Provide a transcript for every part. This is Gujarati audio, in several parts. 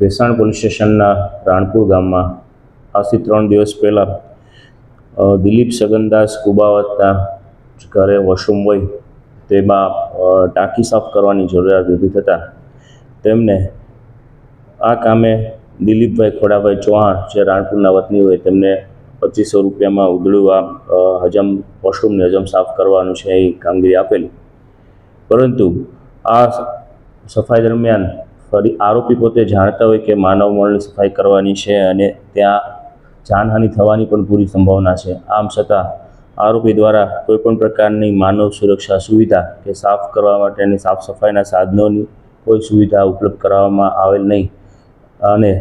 ભેસાણ પોલીસ સ્ટેશનના રાણપુર ગામમાં. આજથી ત્રણ દિવસ પહેલાં દિલીપ સગનદાસ કુબાવતના ઘરે વોશરૂમ હોય, તેમાં ટાંકી સાફ કરવાની જરૂરિયાત ઊભી થતાં, તેમને આ કામે દિલીપભાઈ ખોડાભાઈ ચૌહાણ, જે રાણપુરના વતની હોય, તેમને પચીસો રૂપિયામાં ઉદળું આ હજમ, વોશરૂમને હજમ સાફ કરવાનું છે, એ કામગીરી આપેલી. પરંતુ આ સફાઈ દરમિયાન ફરી આરોપી પોતે જાણતા હોય કે માનવ મળની સફાઈ કરવાની છે અને ત્યાં જાનહાનિ થવાની પણ પૂરી સંભાવના છે. આમ છતાં, આરોપી દ્વારા કોઈપણ પ્રકારની માનવ સુરક્ષા સુવિધા કે સાફ કરવા માટેની સાફ સફાઈના સાધનોની કોઈ સુવિધા ઉપલબ્ધ કરાવવામાં આવેલ નહીં. અને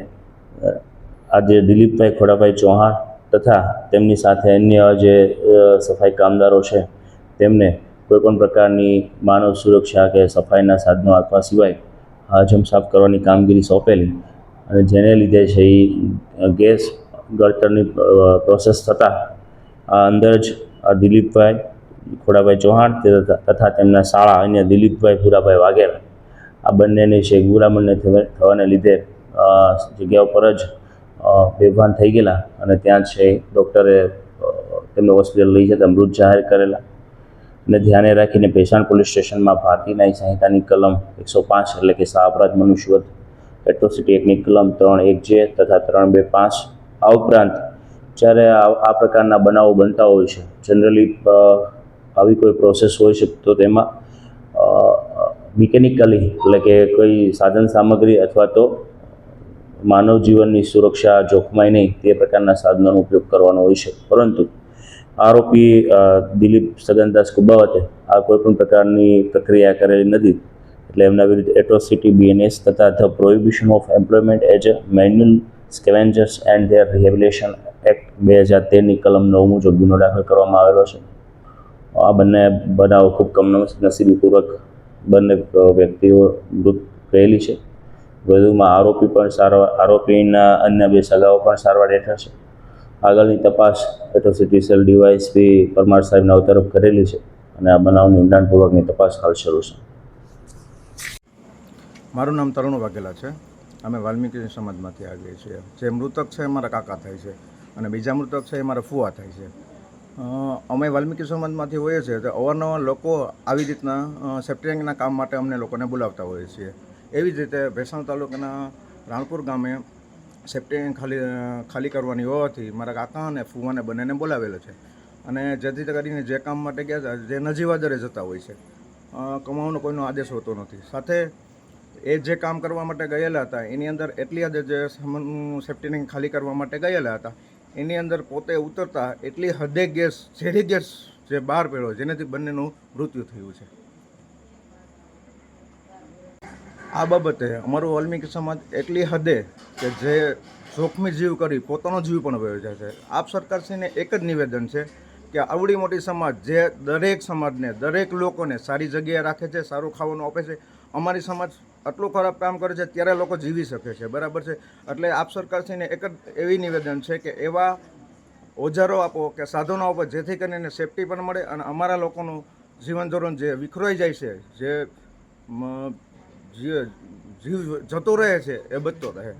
આજે દિલીપભાઈ ખોડાભાઈ ચૌહાણ તથા તેમની સાથે અન્ય જે સફાઈ કામદારો છે, તેમને કોઈપણ પ્રકારની માનવ સુરક્ષા કે સફાઈના સાધનો આપવા સિવાય હાજમ સાફ કરવાની કામગીરી સોંપેલી અને જેને લીધે છે એ ગેસ ગળતરની પ્રોસેસ થતાં આ અંદર જ દિલીપભાઈ, ખોડાભાઈ ચૌહાણ તથા તેમના શાળા અન્ય દિલીપભાઈ, ભૂરાભાઈ વાઘેલા આ બંનેની છે ગુરામણને થવાને લીધે જગ્યા ઉપર જ બેભાન થઈ ગયેલા અને ત્યાં છે ડૉક્ટરે તેમને હોસ્પિટલ લઈ જતા મૃત જાહેર કરેલા. અને ધ્યાને રાખીને ભેસાણ પોલીસ સ્ટેશનમાં ભારતીય ન્યાય સંહિતાની કલમ એકસો પાંચ એટલે કે અપરાધ મનુષ્યવધ, એટ્રોસિટી એક્ટની કલમ ત્રણ એક જે તથા ત્રણ બે પાંચ આ ઉપરાંત જ્યારે આ પ્રકારના બનાવો બનતા હોય છે જનરલી આવી કોઈ પ્રોસેસ હોય છે તો તેમાં મિકેનિકલી એટલે કે કોઈ સાધન સામગ્રી અથવા તો માનવ જીવનની સુરક્ષા, જોખમાય નહીં તે પ્રકારના સાધનોનો ઉપયોગ કરવાનો હોય છે. પરંતુ આરોપી દિલીપ સગનદાસ કુબાવતે આ કોઈપણ પ્રકારની પ્રક્રિયા કરેલી નથી. એટલે એમના વિરુદ્ધ એટ્રોસિટી બીએનએસ તથા the prohibition of employment as a manual scavengers and their rehabilitation act બે હજાર તેરની કલમ નવ મુજબ ગુનો દાખલ કરવામાં આવેલો છે. આ બંને બનાવો ખૂબ કમનસીબીપૂર્વક બંને વ્યક્તિઓ મૃત રહેલી છે. વધુમાં આરોપી પણ સારવાર, આરોપીના અન્ય બે સગાઓ પણ સારવાર હેઠળ છે. આગળની તપાસ એટ્રોસિટી સેલ ડીવાયસપી પરમાર સાહેબના તરફ કરેલી છે અને આ બનાવની ઊંડાણપૂર્વકની તપાસ હાલ શરૂ છે. મારું નામ તરુણ વાઘેલા છે. અમે વાલ્મીકી સમાજમાંથી આવીએ છીએ. જે મૃતક છે એ મારા કાકા થાય છે અને બીજા મૃતક છે એ મારા ફુવા થાય છે. અમે વાલ્મીકી સમાજમાંથી હોઈએ છીએ તો અવારનવાર લોકો આવી રીતના સેફ્ટીના કામ માટે અમને લોકોને બોલાવતા હોઈએ છીએ. એવી જ રીતે ભેસાણ તાલુકાના રાણપુર ગામે સેફ્ટી ખાલી ખાલી કરવાની હોવાથી મારા કાકા અને ફુવાને બંનેને બોલાવેલો છે. અને જેથી કરીને જે કામ માટે ગયા હતા જે નજીવા દરે જતા હોય છે કમાવાનો કોઈનો આદેશ હોતો નથી. સાથે એ જે કામ કરવા માટે ગયેલા હતા, એની અંદર એટલી હદે જે સેફ્ટીને ખાલી કરવા માટે ગયેલા હતા, એની અંદર પોતે ઉતરતા એટલી હદે ગેસ, ઝેરી ગેસ જે બહાર પડ્યો, જેનાથી બંનેનું મૃત્યુ થયું છે. આ બાબતે અમારું વાલ્મીકી સમાજ એટલી હદે કે જે જોખમી જીવ કરી પોતાનો જીવ પણ વયો છે. આપ સરકારશ્રીને એક જ નિવેદન છે કે આવડી મોટી સમાજ જે દરેક સમાજને, દરેક લોકોને સારી જગ્યાએ રાખે છે, સારું ખાવાનું આપે છે, અમારી સમાજ આટલું ખરાબ કામ કરે છે ત્યારે લોકો જીવી શકે છે. બરાબર છે? એટલે આપ સરકારશ્રીને એક જ એવી નિવેદન છે કે એવા ઓજારો આપો કે સાધનો આપો જેથી કરીને સેફટી પણ મળે અને અમારા લોકોનું જીવન ધોરણ જે વિખરોઈ જાય છે, જે જીવ જતો રહે છે એ બચતો રહે.